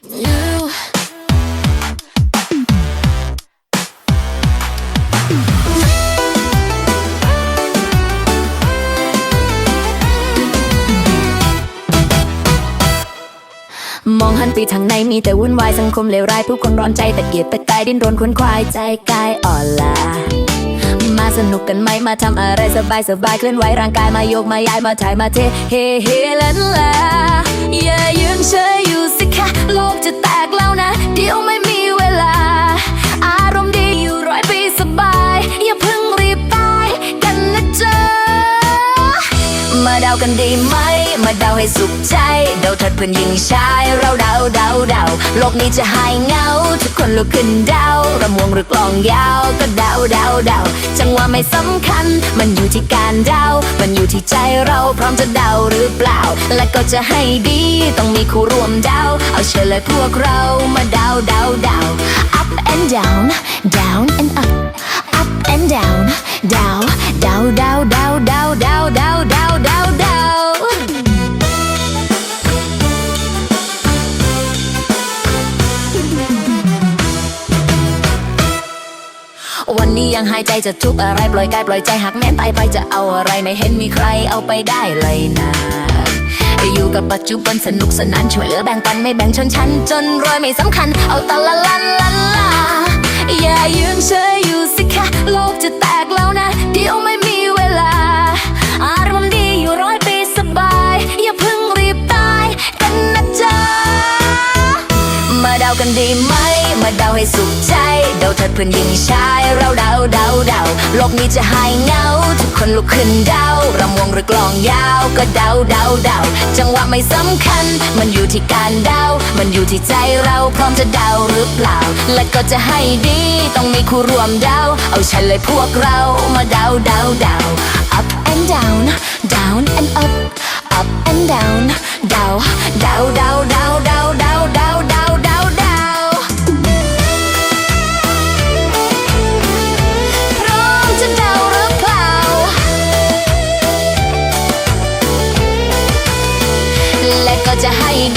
มองหันไปทางไหนมีแต่วุ่นวายสังคมเลวร้ายผู้คนร้อนใจตะเกียกตะกายดิ้นรนควนควายใจกายอ่อนล้า สนุกกันไหมมาทำอะไรสบายสบายเคลื่อนไหวร่างกายมาโยกมาย้ายมาถ่ายมาเทเฮเฮลันลาอย่ายืนเฉยอยู่สิคะโลกจะแตกแล้วนะ เดี๋ยวไม่ กันดีไหม มาเดาให้สุขใจ เดาทัดเพื่อนหญิงชาย เราเดาเดาเดาโลกนี้จะหายเงา ทุกคนลุกขึ้นเดาระมวงหรือกลองยาว ก็เดาเดาเดาจังหวะไม่สำคัญ มันอยู่ที่การเดา มันอยู่ที่ใจเราพร้อมจะเดาหรือเปล่า และก็จะให้ดีต้องมีคู่ร่วมเดา เอาเชิญเลยพวกเรามาเดาเดาเดา up and down down and up up and down เดาเดาเดาเดา ยังหายใจจะทุกอะไรปล่อยกายปล่อยใจหักแม้นตายไปจะเอาอะไรไม่เห็นมีใครเอาไปได้เลยนะอยู่กับปัจจุบันสนุกสนานช่วยเหลือแบ่งปันไม่แบ่งชนชั้นจนรวยไม่สำคัญ เอาตะละลันลันลาอย่ายืนเฉยอยู่สิคะโลกจะแตกแล้วนะ เดี๋ยวไม่มีเวลา อารมณ์ดีอยู่ร้อยปีสบาย อย่าเพิ่งรีบตายกันนะจ๊ะมาเดากันดีไหม มาเดาให้สุขใจ เดาเถิดเพื่อนหญิงชาย เราเดาเดาเดาโลกนี้จะหายเงา ทุกคนลุกขึ้นเดารำวงหรือกลองยาว ก็เดาเดาเดาจังหวะไม่สำคัญ มันอยู่ที่การเดา มันอยู่ที่ใจเราพร้อมจะเดาหรือเปล่า และก็จะให้ดี ต้องมีคู่ร่วมเดา เอาฉันเลยพวกเรา มาเดาเดาเดา up and down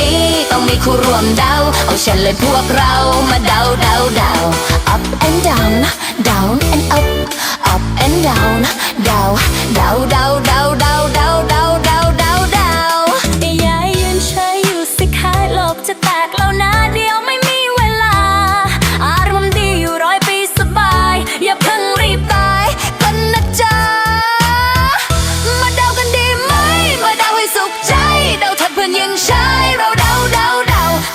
ดีต้องมีคู่ร่วมเดาเอาฉันเลยพวกเรามาเดาเดาเดา up and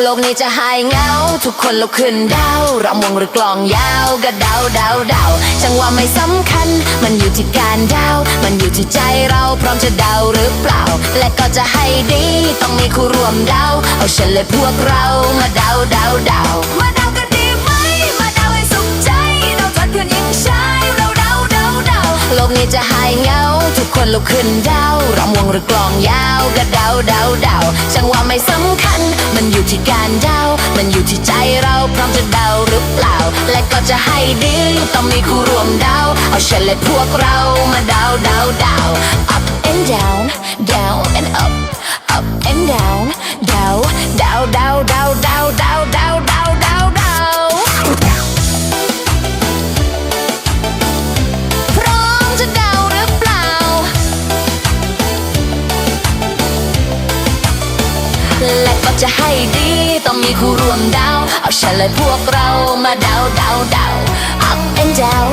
โลกนี้จะหายเงา ทุกคนลุกขึ้นดาวรำวงหรือกลองยาวก็เดาเดาเดาจังหวะไม่สำคัญ มันอยู่ที่การเดามันอยู่ที่ใจเราพร้อมจะเดาหรือเปล่า และก็จะให้ดี ต้องมีคู่ร่วมเดาเอาฉันเลยพวกเรามาเดาเดาเดาว โลกนี้จะหายเงา ทุกคนลุกขึ้นเดารำวงหรือกลองยาวก็เดาเดาเดาช่างว่าไม่สำคัญ มันอยู่ที่การเดา มันอยู่ที่ใจเราพร้อมจะเดาหรือเปล่า และก็จะให้ดีต้องมีคู่ร่วมเดา เอาฉันและพวกเรามาเดาเดาเดา จะให้ดีต้องมีคู่รวมดาว เอาฉันและพวกเรามาดาวดาวดาว up and down